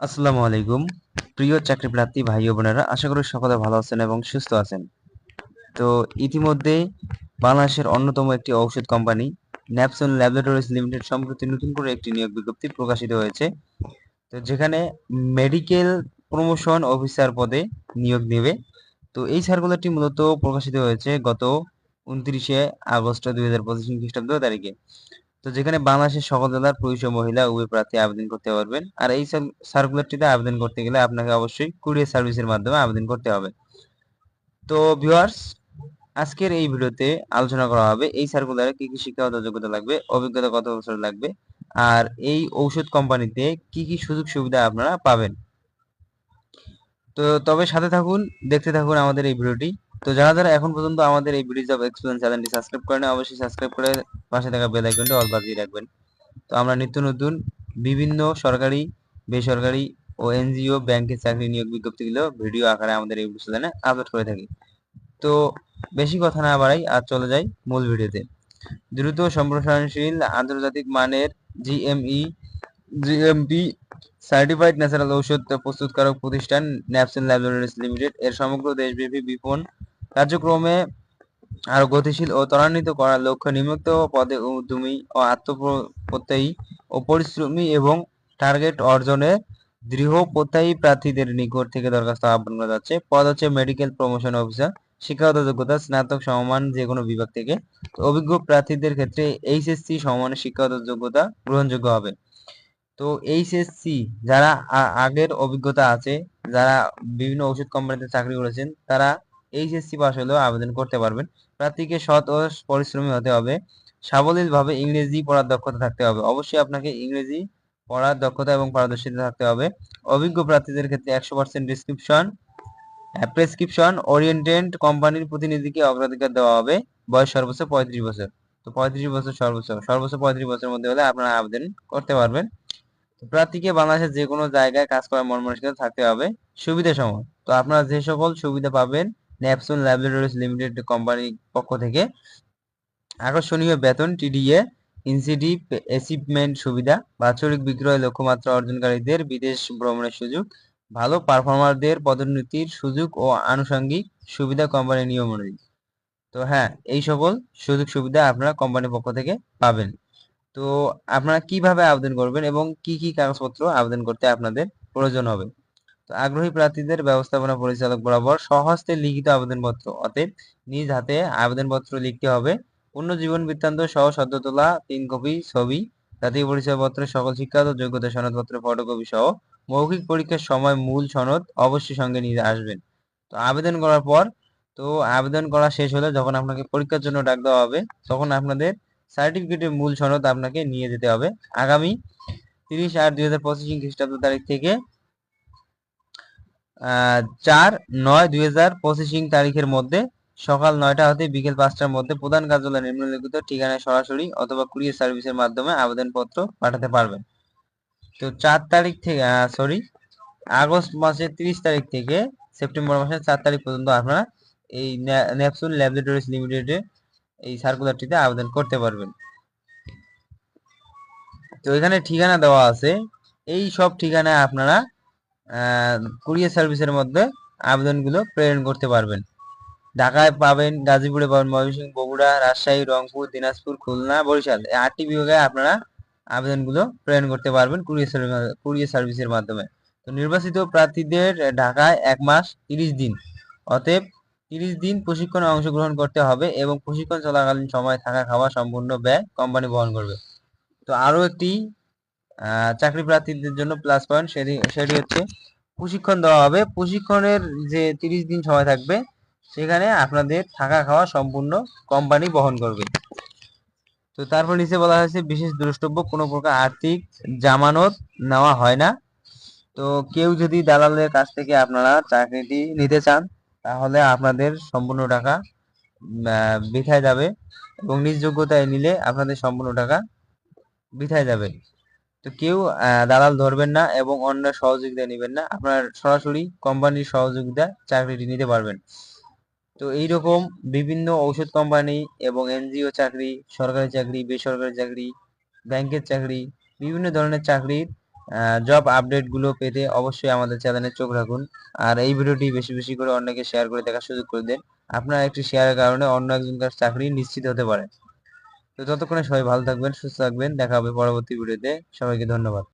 আসসালামু আলাইকুম। প্রিয় চাকরি প্রার্থী ভাই বোনেরা, আশা করি সকলে ভালো আছেন এবং সুস্থ আছেন। তো ইতিমধ্যে বাংলাদেশের অন্যতম একটি ঔষধ কোম্পানি, ন্যাপসন ল্যাবরেটরিজ লিমিটেড সম্প্রতি নতুন করে একটি নিয়োগ বিজ্ঞপ্তি প্রকাশিত হয়েছে। তো যেখানে মেডিকেল প্রমোশন অফিসার পদে নিয়োগ নেবে। তো এই সার্কুলারটি মূলত প্রকাশিত হয়েছে গত উনত্রিশে আগস্ট দুই হাজার পঁচিশ খ্রিস্টাব্দ তারিখে। তো যেখানে বাংলাদেশের সকল জেলার পুরুষ ও মহিলা উভয় প্রার্থী আবেদন করতে পারবেন। আর এই সার্কুলারটিতে আবেদন করতে গেলে আপনাকে অবশ্যই কুরিয়ার সার্ভিসের মাধ্যমে আবেদন করতে হবে। তো ভিউয়ার্স আজকের এই ভিডিওতে আলোচনা করা হবে এই সার্কুলারে কি কি শিক্ষাগত যোগ্যতা লাগবে, অভিজ্ঞতা কত বছর লাগবে, আর এই ঔষধ কোম্পানিতে কি কি সুযোগ সুবিধা আপনারা পাবেন। তো তবে সাথে থাকুন, দেখতে থাকুন আমাদের এই ভিডিওটি। তো যারা যারা এখন পর্যন্ত আমাদের এই ভিডিও জব এক্সপিরিয়েন্স চ্যানেলটি সাবস্ক্রাইব করেন অবশ্যই সাবস্ক্রাইব করে পাশে থাকা বেল আইকনটি অল বাজিয়ে রাখবেন। তো আমরা নিত্য নতুন বিভিন্ন সরকারি, বেসরকারি ও এনজিও ব্যাংকের চাকরি নিয়োগ বিজ্ঞপ্তিগুলো ভিডিও আকারে আমাদের এই চ্যানেলে আপলোড করে থাকি। তো বেশি কথা না বাড়াই আর চলে যাই মূল ভিডিওতে দ্রুত সম্প্রসারণশীল আন্তর্জাতিক মানের জিএমই জিএমপি সার্টিফাইড ন্যাচারাল ঔষধ প্রস্তুতকারক প্রতিষ্ঠান ন্যাপসেন ল্যাবরেটরিজ লিমিটেড এর সমগ্র দেশব্যাপী বিপণন কার্যক্রমে আরও গতিশীল ও ত্বরান্বিত করার লক্ষ্য নিম্নোক্ত পদে উদ্যমী ও আত্মপ্রত্যয়ী ও পরিশ্রমী এবং টার্গেট অর্জনে দৃঢ় প্রত্যয়ী প্রার্থীদের নিকট থেকে দরখাস্ত আহ্বান করা যাচ্ছে। পদ হচ্ছে মেডিকেল প্রমোশন অফিসার, শিক্ষাগত যোগ্যতা, স্নাতক সমমান যে কোনো বিভাগ থেকে। অভিজ্ঞ প্রার্থীদের ক্ষেত্রে এইচএসসি সমমানের শিক্ষাগত যোগ্যতা গ্রহণযোগ্য হবে। তো এইচএসসি যারা আগের অভিজ্ঞতা আছে, যারা বিভিন্ন ওষুধ কোম্পানিতে চাকরি করেছেন, তারা এইচএসসি পাস হলেও আবেদন করতে পারবেন। প্রার্থীকে সৎ ও পরিশ্রমী হতে হবে। সাবলীলভাবে ইংরেজি পড়ার দক্ষতা থাকতে হবে। অবশ্যই আপনাকে ইংরেজি পড়ার দক্ষতা এবং পারদর্শিতা থাকতে হবে। অভিজ্ঞ প্রার্থীদের ক্ষেত্রে একশো পার্সেন্ট ডিসক্রিপশন প্রেসক্রিপশন ওরিয়েন্টেড কোম্পানির প্রতিনিধিকে অগ্রাধিকার দেওয়া হবে। বয়স সর্বোচ্চ পঁয়ত্রিশ বছর। তো পঁয়ত্রিশ বছর সর্বোচ্চ সর্বোচ্চ পঁয়ত্রিশ বছরের মধ্যে হলে আপনারা আবেদন করতে পারবেন। প্রার্থীকে বাংলাদেশের যে কোনো জায়গায় কাজ করার মন মানসিকতা থাকতে হবে। সুবিধা তো আপনারা যে সকল সুবিধা পাবেন ন্যাপসন ল্যাবরেটরিজ লিমিটেড কোম্পানির পক্ষ থেকে আকর্ষণীয় বেতন টিডিএ ইনসিটিভ অ্যাচিভমেন্ট সুবিধা, বাৎসরিক বিক্রয় লক্ষ্যমাত্রা অর্জনকারীদের বিদেশ ভ্রমণের সুযোগ, ভালো পারফর্মারদের পদোন্নতির সুযোগ ও আনুষঙ্গিক সুবিধা কোম্পানির নিয়ম অনুযায়ী। তো হ্যাঁ এই সকল সুযোগ সুবিধা আপনারা কোম্পানির পক্ষ থেকে পাবেন। তো আপনারা কীভাবে আবেদন করবেন এবং কি কি কাগজপত্র আবেদন করতে আপনাদের প্রয়োজন হবে? আগ্রহী প্রার্থীদের ব্যবস্থাপনা পরিচালক বরাবর সহস্তে লিখিত আবেদনপত্র, অতএব নিজ হাতে আবেদনপত্র লিখতে হবে। পূর্ণ জীবন বৃত্তান্ত সহ সদ্য তোলা তিন কপি ছবি, জাতীয় পরিচয় পরিচয়পত্র, সকল শিক্ষাগত যোগ্যতা সনদপত্র, ফটোকপি সহ মৌখিক পরীক্ষার সময় মূল সনদ অবশ্যই সঙ্গে নিয়ে আসবেন। তো আবেদন করার পর, তো আবেদন করা শেষ হলে যখন আপনাকে পরীক্ষার জন্য ডাক দেওয়া হবে, তখন আপনাদের সার্টিফিকেটের মূল সনদ আপনাকে নিয়ে যেতে হবে। আগামী তিরিশ আট দুই হাজার পঁচিশ খ্রিস্টাব্দ তারিখ থেকে চার নয় দুই হাজার পঁচিশ তারিখের মধ্যে সকাল নয়টা হতে বিকেল পাঁচটার মধ্যে প্রধান কার্যালয় নিম্নলিখিত ঠিকানায় সরাসরি অথবা কুরিয়ার সার্ভিসের মাধ্যমে আবেদনপত্র পাঠাতে পারবেন। তো চার তারিখ থেকে সরি আগস্ট মাসের তিরিশ তারিখ থেকে সেপ্টেম্বর মাসের চার তারিখ পর্যন্ত আপনারা এই ন্যাপসুন ল্যাবরেটরিজ লিমিটেডে এই সার্কুলারটিতে আবেদন করতে পারবেন। তো এখানে ঠিকানা দেওয়া আছে। এই সব ঠিকানায় আপনারা কুরিয়ার সার্ভিসের মধ্যে আবেদনগুলো প্রেরণ করতে পারবেন। ঢাকায় পাবেন গাজীপুরে পাবেন ময়মনসিংহ, বগুড়া, রাজশাহী, রংপুর, দিনাজপুর, খুলনা, বরিশাল। এই আটটি বিভাগে আপনারা আবেদনগুলো প্রেরণ করতে পারবেন কুরিয়ার কুরিয়ার সার্ভিসের মাধ্যমে। তো নির্বাচিত প্রার্থীদের ঢাকায় এক মাস তিরিশ দিন। অতএব তিরিশ দিন প্রশিক্ষণে অংশগ্রহণ করতে হবে এবং প্রশিক্ষণ চলাকালীন সময় থাকা খাওয়া সম্পূর্ণ ব্যয় কোম্পানি বহন করবে। তো আরও একটি চাকরি প্রার্থীদের জন্য প্লাস পয়েন্ট সেটি সেটি হচ্ছে প্রশিক্ষণ দেওয়া হবে। প্রশিক্ষণের যে তিরিশ দিন সময় থাকবে, সেখানে আপনাদের থাকা খাওয়া সম্পূর্ণ কোম্পানি বহন করবে। তো তারপর নিচে বলা হয়েছে, বিশেষ দ্রষ্টব্য, কোনো প্রকার আর্থিক জামানত নেওয়া হয় না। তো কেউ যদি দালালের কাছ থেকে আপনারা চাকরিটি নিতে চান, তাহলে আপনাদের সম্পূর্ণ টাকা বৃথায় যাবে এবং নিজ যোগ্যতায় নিলে আপনাদের সম্পূর্ণ টাকা বৃথায় যাবে। তো কেউ দালাল ধরবেন না এবং অন্য সহযোগিতা নেবেন না। আপনার সরাসরি কোম্পানির সহযোগিতা, চাকরিটি নিতে পারবেন। তো এইরকম বিভিন্ন ঔষধ কোম্পানি এবং এনজিও চাকরি, সরকারি চাকরি, বেসরকারি চাকরি, ব্যাংকের চাকরি, বিভিন্ন ধরনের চাকরির জব আপডেটগুলো পেতে অবশ্যই আমাদের চ্যানেলে চোখ রাখুন। আর এই ভিডিওটি বেশি বেশি করে অন্যকে শেয়ার করে দেখার সুযোগ করে দেন। আপনার একটি শেয়ারের কারণে অন্য একজনকার চাকরি নিশ্চিত হতে পারে। তো যতক্ষণে সবাই ভালো থাকবেন সুস্থ থাকবেন। দেখা হবে পরবর্তী ভিডিওতে। সবাইকে ধন্যবাদ।